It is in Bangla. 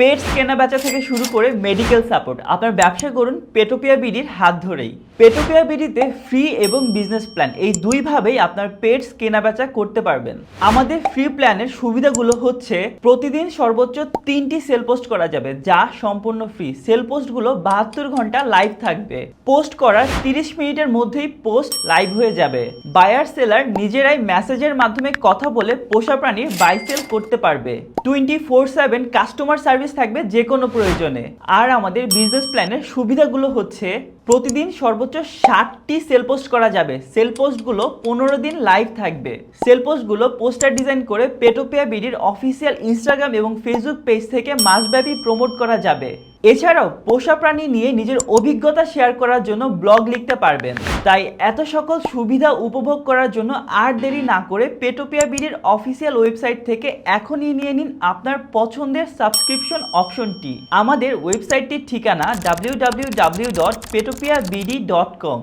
পেটস কেনা বেচা থেকে শুরু করে মেডিকেল সাপোর্ট। আপনার ব্যবসা করুন পেটোপিয়া বিডির হাত ধরেই। পেটোপিয়া বিডিতে ফ্রি এবং বিজনেস প্ল্যান, এই দুইভাবেই আপনার পেটস কেনা বেচা করতে পারবেন। আমাদের ফ্রি প্ল্যানের সুবিধাগুলো হচ্ছে, প্রতিদিন সর্বোচ্চ তিনটি সেল পোস্ট করা যাবে, যা সম্পূর্ণ ফ্রি। সেল পোস্টগুলো বাহাত্তর ঘণ্টা লাইভ থাকবে। পোস্ট করার তিরিশ মিনিটের মধ্যেই পোস্ট লাইভ হয়ে যাবে। বায়ার সেলার নিজেরাই মেসেজের মাধ্যমে কথা বলে পোষা প্রাণীর বাই সেল করতে পারবে। Twenty four seven customer service থাকবে যে কোনো প্রয়োজনে। আর আমাদের বিজনেস প্ল্যানের সুবিধাগুলো হচ্ছে, প্রতিদিন সর্বোচ্চ ষাটটি সেল পোস্ট করা যাবে। সেল পোস্টগুলো পনেরো দিন লাইভ থাকবে। সেল পোস্টগুলো পোস্টার ডিজাইন করে পেটোপিয়া বিডির অফিসিয়াল ইনস্টাগ্রাম এবং ফেসবুক পেজ থেকে মাসব্যাপী প্রমোট করা যাবে। এছাড়াও পোষা প্রাণী নিয়ে নিজের অভিজ্ঞতা শেয়ার করার জন্য ব্লগ লিখতে পারবেন। তাই এত সকল সুবিধা উপভোগ করার জন্য আর দেরি না করে পেটোপিয়া বিডির অফিসিয়াল ওয়েবসাইট থেকে এখনই নিয়ে নিন আপনার পছন্দের সাবস্ক্রিপশন অপশনটি। আমাদের ওয়েবসাইটটির ঠিকানা W W W dot Petopia BD dot com